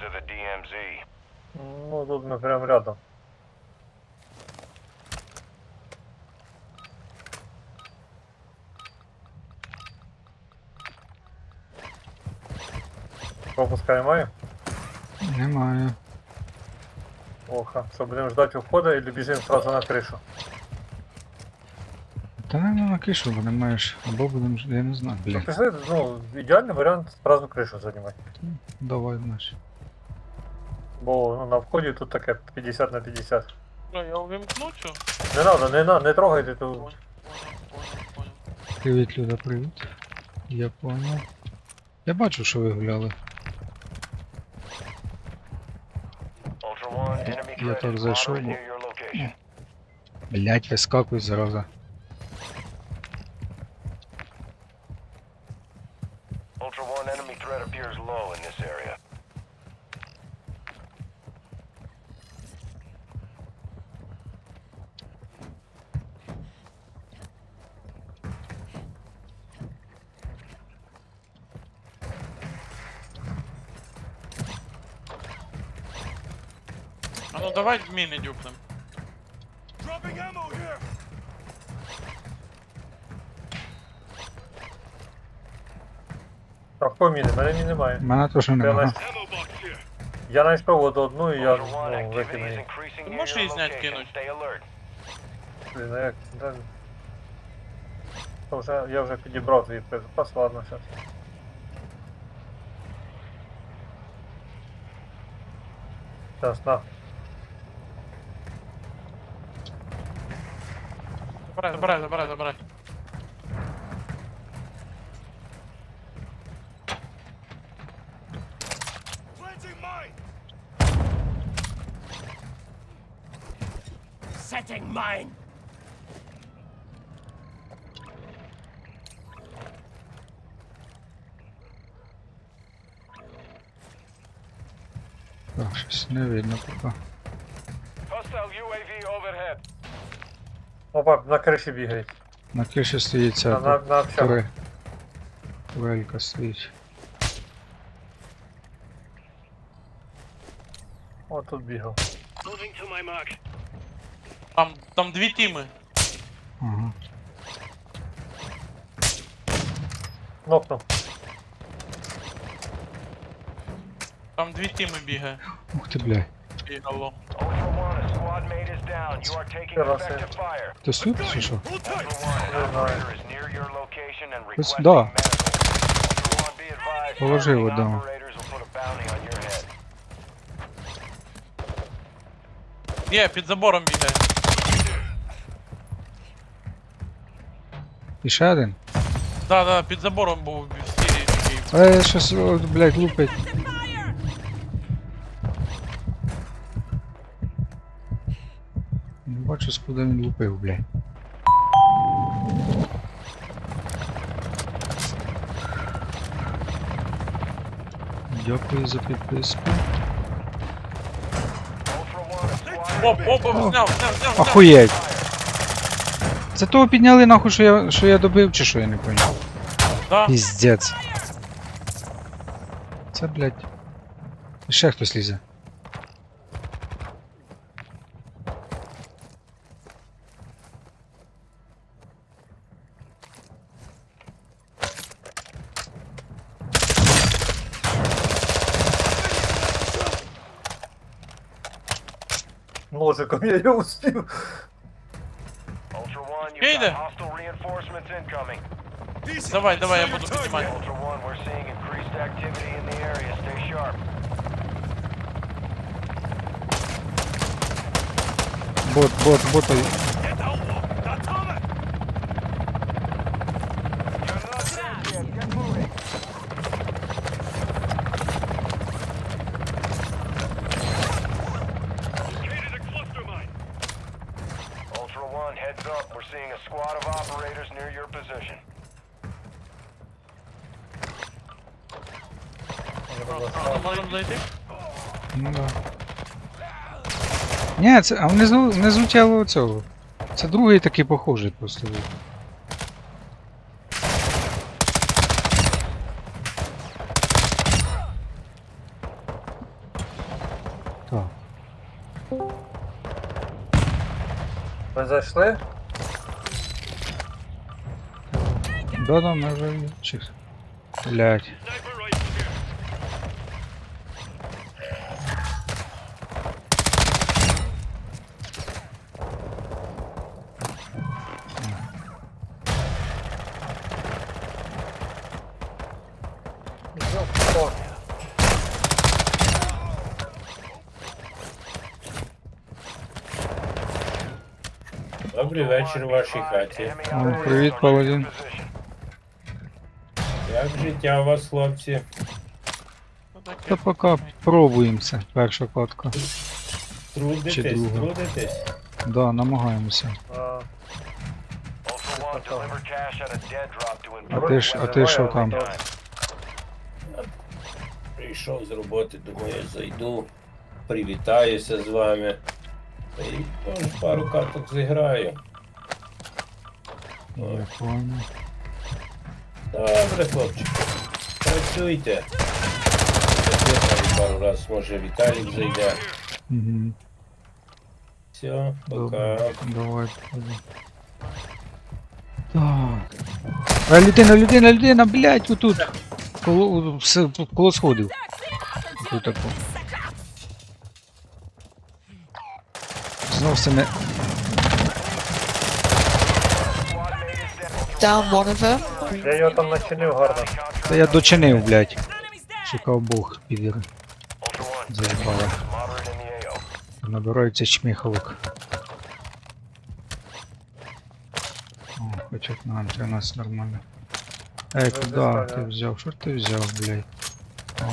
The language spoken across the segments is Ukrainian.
To the DMZ. Ну, тут ми прям рядом. Пропуска немає? Немає. Оха. Що, будемо ждати ухода или біжимо сразу на кришу? Та не на кишу, бо не маєш. Або будемо. Я не знаю, Ну, бля. пішли, ну, ідеальний варіант сразу кришу займати. Давай, знаєш. Бо ну, на вході тут таке 50 на 50. Бля, я увімкну цю? Не надо, не надо, не трогайте понял. Привіт, Люда, привіт. Я понял. Я бачу, що ви гуляли. Я так зайшов, бо-. Блять, вискакуй зараза. ну давай в міни дюпнем. А в кого міни? Мене міни немає. Мене теж Я, немає. на... я знайшов от одну і я Ultra One, ну, activity викину is її. increasing Ти near можеш your її зняти, location. кинуть? Stay alert. Блін, а як? Да... То вже, я вже підібрав твій запас, ладно, зараз. Зараз, на. Забирай, забирай, забирай, забирай. Setting mine. Так, щось не видно поки. Опа, на криші бігає. На киші стоїть ця На, на, на. Турелька стоїть. О, тут бігав. Mark. Там, там дві тіми. Ага. Нокнув. Там дві тіми бігає. Ух ти, бля. Бігало. Ultra One, a squad mate is down. You are taking Раз, effective fire. Хтось тут чи що? Ultra One, an operator is near your location and Ось, requesting да. medical. Ultra One, be advised, Положи його targeting дома. operators will put a bounty on your head. Є, під забором бігає. І ще один? Да, да, під забором був в стілі такий. Е, щось, о, блядь, лупить. Бачу, скуди він лупив, блядь. Дякую за підписку. Оп, оп, оп, зняв, зняв, зняв, зняв. Охуєть! Це того підняли нахуй, що я, що я добив, чи що я не поняв? Да. Піздець. Це, блядь. Ще хтось лізе. Ножиком я його успів. Ultra One, you've Кейде. got hostile reinforcements incoming. Давай, давай, я буду піднімати. Ultra One, we're seeing increased activity in the area. Stay sharp. Бот, бот, Ні, це, а внизу, внизу тіло цього. Це другий такий похожий просто. Так. Ви зайшли? Да, да, ми вже. Блять. Вечір у вашій хаті. Привіт, Паладін. Як життя у вас, хлопці? Ну. Та поки пробуємо це, перша катка. Чи Трудитесь, друга? трудитесь? Да, намагаємося. а, to А ти ж, а ти що там? Прийшов з роботи, думаю, зайду, привітаюся з вами. Та й може пару карток зіграю. Понял. Добре, хлопчики. Працюйте. Пару раз, може Віталік зайде. Угу. Все, пока. Давай. пойду. Так. А, людина, людина, людина, блядь, отут. Коло, все, коло сходів. Тут тако. Знов це не... Down one of them. я його там начинив гарно. Та я дочинив, блядь. Шукав Бог, підір. Заїбала. Набирається чміхалок. О, хоч на у нас нормально. Ей, Ну, куди ти взяв? Що ти взяв, блядь? О.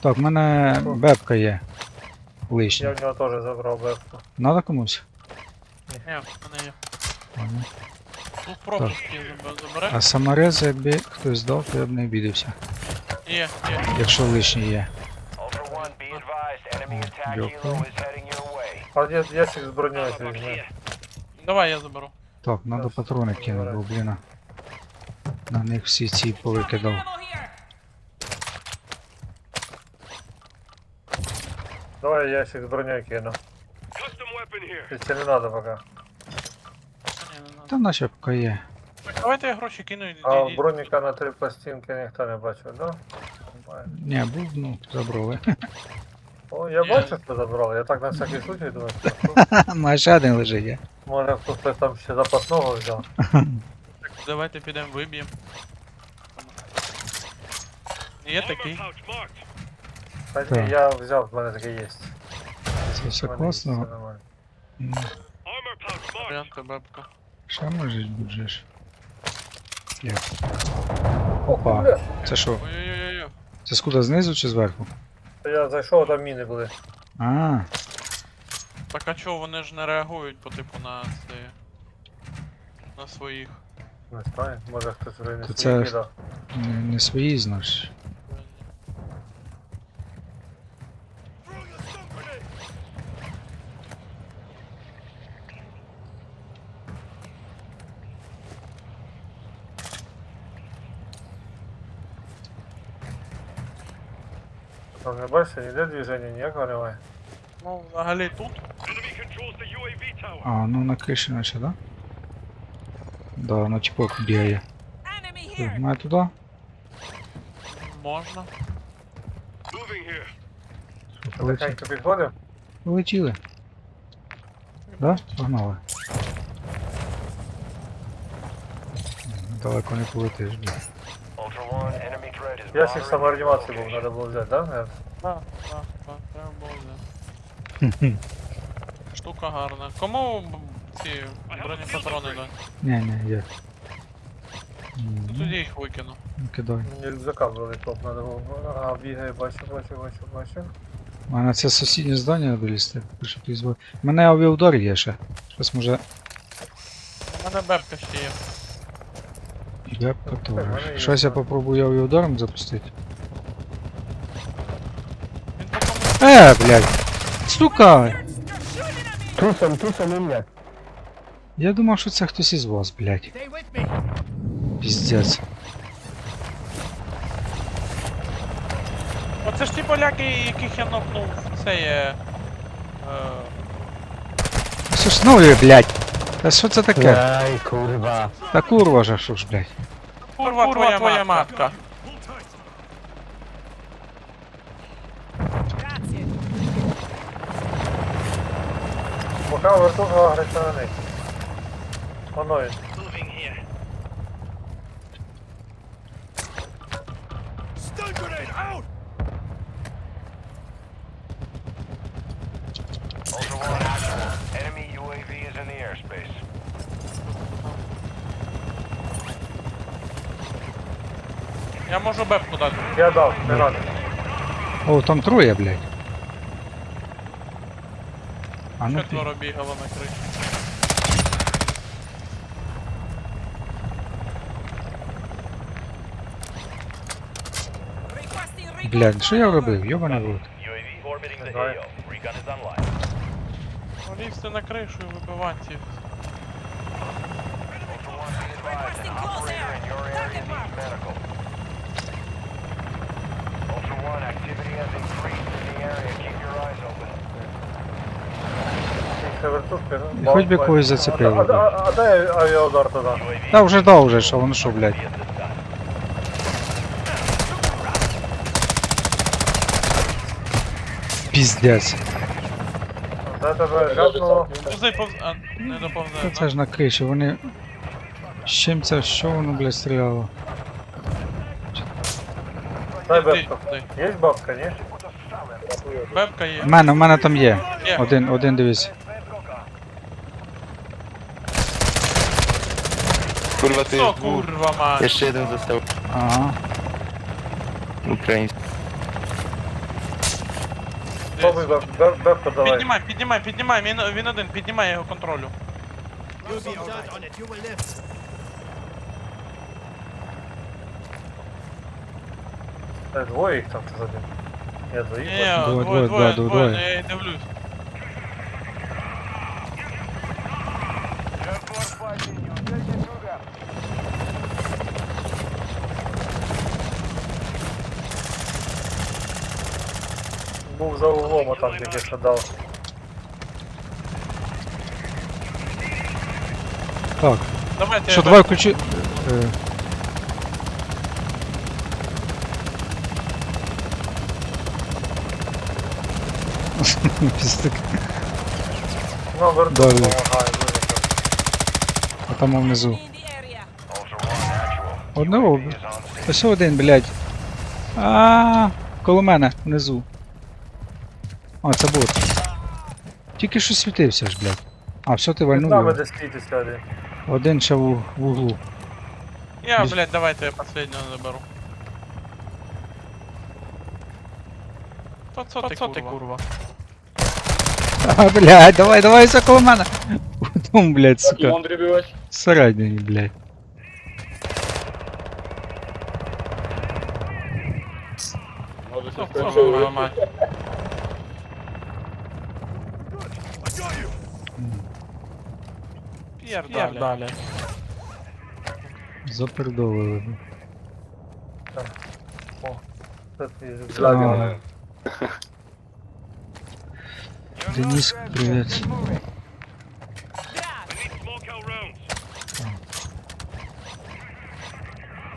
Так, в мене бебка є. Я Лишня. в нього теж забрав бепку. Надо комусь? Ні, в мене є. Тут пропуски забере. А саморези, якби хтось дав, то я б не обідався. Є, є. Якщо лишні є. Дякую. А я, ящик з броньою. Давай я заберу. Так, треба Раз, патрони кинути, бо, блін. На них всі ці повикидав. Давай я ящик з броньою кину. Це не треба поки. Та наче поки є. Давайте я гроші кину і А і- броніка на три пластинки ніхто не бачив, да? Немає. Ні, був, ну, забрали. О, я Ні. бачив, що забрали. Я так на всякий случай думаю, що ну, Має ще один лежить є. може хтось там ще запасного взяв. Давайте підемо виб'ємо. Є такий. Та Так. я взяв, в мене таке є. Це все В мене є, все класно. нормально. М. Ще може ж. Є. Опа. Це що? Ой-ой-ой. Це скуда знизу чи зверху? Я зайшов, там міни були. А, Так а чого вони ж не реагують по типу на це. На своїх. Не знаю, може хтось вже не То свої це- кидав. не, не свої, значить. Там не бачиш, ніде движення ніякого немає. Ну, взагалі тут. А, ну на криші наче, да? Да, ну типок бігає. Here! Має туди? Можна. Полетіли. Підходив. Полетіли. Да? Погнали. Далеко не полетиш, блін. Moderate in самореанімації був, треба було взяти, да? наверно? Так, так, так, треба було взяти. Штука гарна. Кому ці бронепатрони дати? Ні, ні, є. Ну, Тоді їх викину. ну, Кидай. Мені рюкзака топ, треба було. Ага, бігає, бачу, бачу, бачу, бачу. А на це сусіднє здання долізти, щоб ти звав. У мене авіаудар є ще. Щось може. У мене бебка ще є. В мене Щось я попробую авіаударом запустити. Він по Е, блядь! Сука! Тусом, тусом і мене. Я думав, що це хтось із вас, блядь. Піздець. Оце ж ті поляки, яких я нокнув, це є. Е, Соснові, блядь. Та що це таке? Ай, kurwa. Та курва же, що ж, блядь. Курва, твоя, твоя матка. Пока вертуга агресивний. Воно він. Я можу бепку дати. Я дав, не надо. О, там троє, блядь. А ну ти. Четверо бігало на криші. Блядь, що я робив? Йобаний в рот. UAV orbiting the Давай. AO. Recon is online. Лізти на кришу і вибивати їх. Ultra One, be advised, an operator in your area needs medical. І хоч би когось зацепило, А, а, а, а де авіаудар туди? UAV Та вже дав вже, що воно що, блядь. at this time. Піздець. Де тебе ляпнуло? Повзи, повз... А, не Та доповзе. це ж на криші, вони. З чим це, що воно, блядь, стріляло? Дай Іди, бебку. Є бабка, ні? Бебка є. У мене, у мене там є. Є. Один, один дивись. Kurwa, ty Що, jest dwóch. курва мать? Jeszcze jeden został. Ага. Ukraiński. Пробуй беб, беб, бебку давай. Піднімай, піднімай, піднімай, він, він один, піднімай я його контролю. Е, Двоє їх там чи один? Я Ні, заїхав. Двоє, двоє, двоє, двоє, двоє, двоє, двоє. я й дивлюсь. Був за углом, а там тільки що дав. Так. Давайте Що, я давай включи. Е. Пістик. Ну, вертуха Далі. допомагає. А там внизу. Одного. On. Ось один, блядь. А, коло мене, внизу. А, це бот. Тільки що світився ж, блядь. А, все, ти З вальнув нами його. десь світиться один. Один ще в, в углу. Я, блядь, давайте я последнього заберу. Та це ти, курва? А, блядь, давай, давай, все коло мене. Потом, блядь, сука. Середній, блядь. Що, курва мать? П'єр далі. далі. Запердовили. Це твій А, злягер. Денис, привіт. I need smoke out rounds.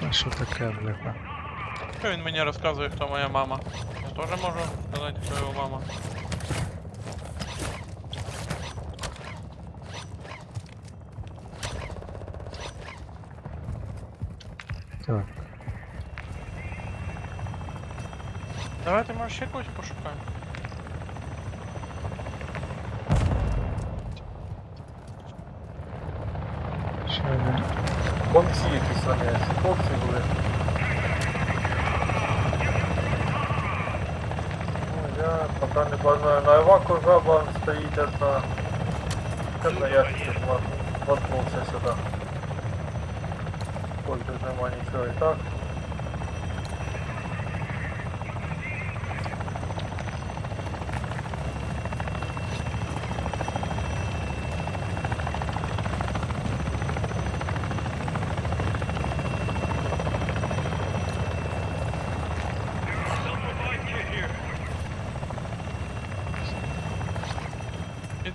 Та що таке, бляха? Що він мені розказує, хто моя мама? Я теж можу сказати, хто його мама. Так. Давайте може ще когось пошукаємо. Бомці якісь вони, хлопці були. Ну, я поки не бачу, на Еваку жаба стоїть одна. Там на ящиці вмат- воткнувся сюди. Ой, тут нема нічого і так.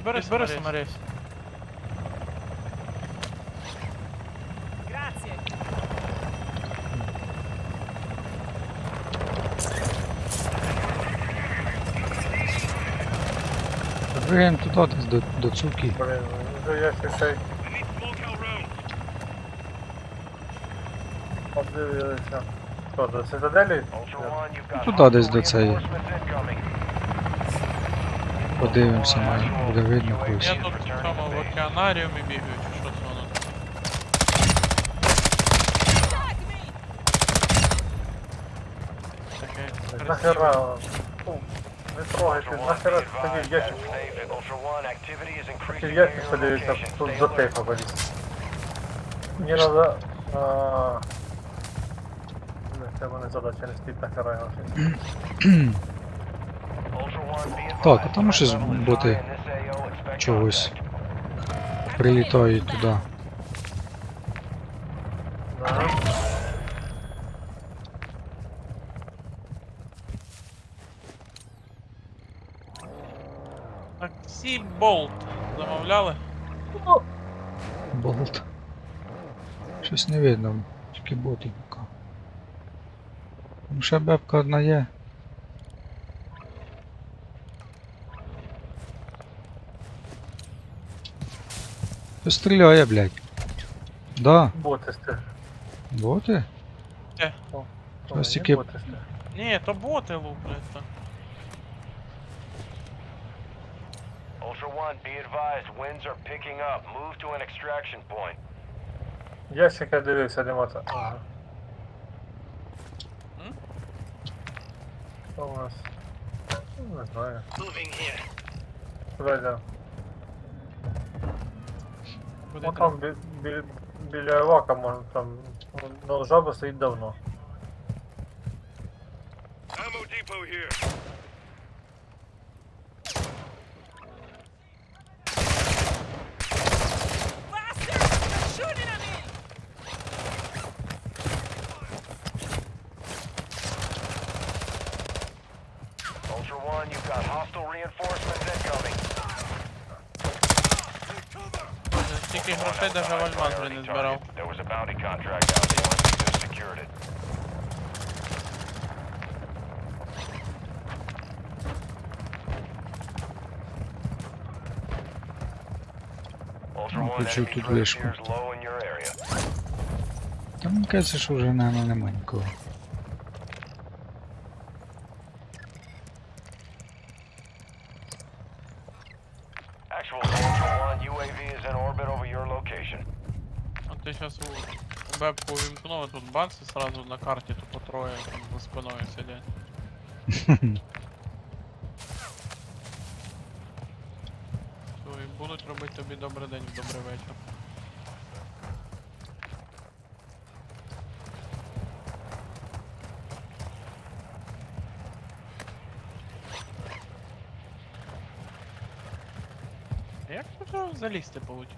Підбери, підбери саморез. Двигаємо туди десь до, до цуки. Need small cal rounds. обдивилися. Що, до цитаделі? Туди десь до цієї. Reinforcements incoming. Подивимося, має, буде видно UAV когось. Я тут в returning цьому to в океанаріумі бігаю, чи що це воно? Таке. Нахера? Ну, Не трогайте, нахера be тоді advised, ящик. stay safe. Ultra One, activity is increasing Ти near ящик your подивися, тут Stay за тихо поліз. Мені надо... а, Не, це мене задача не стоїть нахера його. Ultra One, be advised, Так, а там AO. Expect чогось. Прилітають туди. Да. Так, всі болт замовляли? Болт. Щось не видно, тільки боти поки. Ну ще бебка одна є. стріляє, блядь? Да, Боти сте. боти? Ось Ні, тільки- боти сте. Ні, то боти лупляться. Ultra One, be advised, winds are picking up. Move to an extraction point. Ящик я дивився, нема це. Ага. М? Що у нас? Ну, Не знаю. Moving here. Куди йдемо? Куди треба? там бі, бі, біля Івака можна там. Ну, жаба стоїть давно. Ammo depot here. Enemy тут area. Та мені кажеться, що вже, наверное, нема нікого. Actual to Ultra One, UAV is in orbit over your location. Ти зараз у, у бебку увімкнув, тут бац, і сразу на карті тупо троє там за спиною сидять. Все, і будуть робити тобі добрий день, добрий вечір. Як тут залізти получить?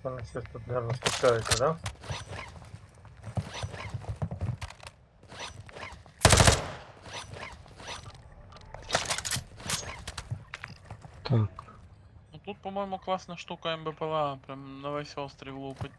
Там певно, щось тут, наверное, спускається, да? Так. Ну тут, по-моєму, класна штука МБПЛА, прям на весь острів лупить,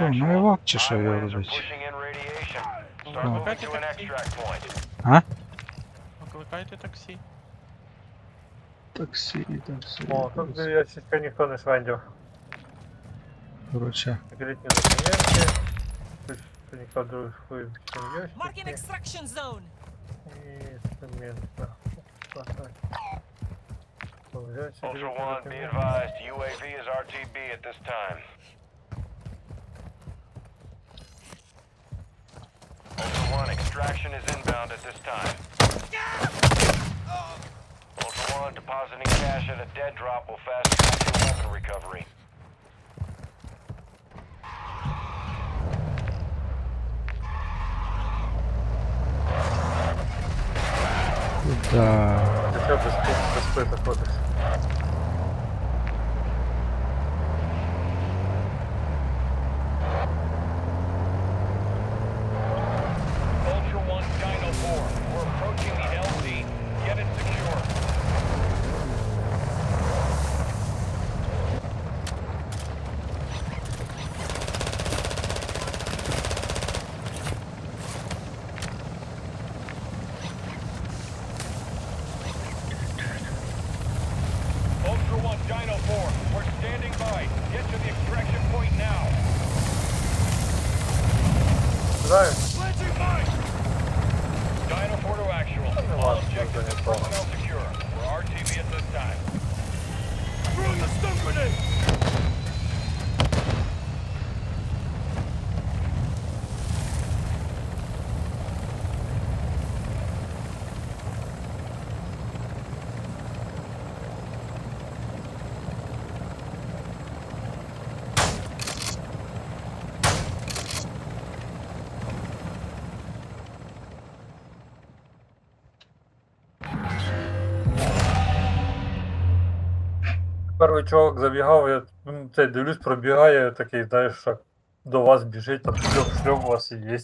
Ultra One, що, actual. наївак чи що Highways я are робить? pushing in radiation. Ну, Start moving Викликайте to an таксі. extract point. А? Викликайте таксі. Таксі, таксі. О, тут біля ящичка ніхто не швендів. Короче, Секретні документи. Тут тут ніхто других хуй не Marking ящики. extraction zone. І цемент. на. Хватай. Взяти Ultra секретні One, be документи. advised, UAV is RTB at this time. Ultra One, extraction is inbound at this time. Ultra One, depositing cash at a dead drop will fast track your weapon recovery. куда? Ти що без пи- без Перший чоловік забігав, я це цей дивлюсь, пробігає такий, знаєш, що до вас біжить, там шльом у вас і є.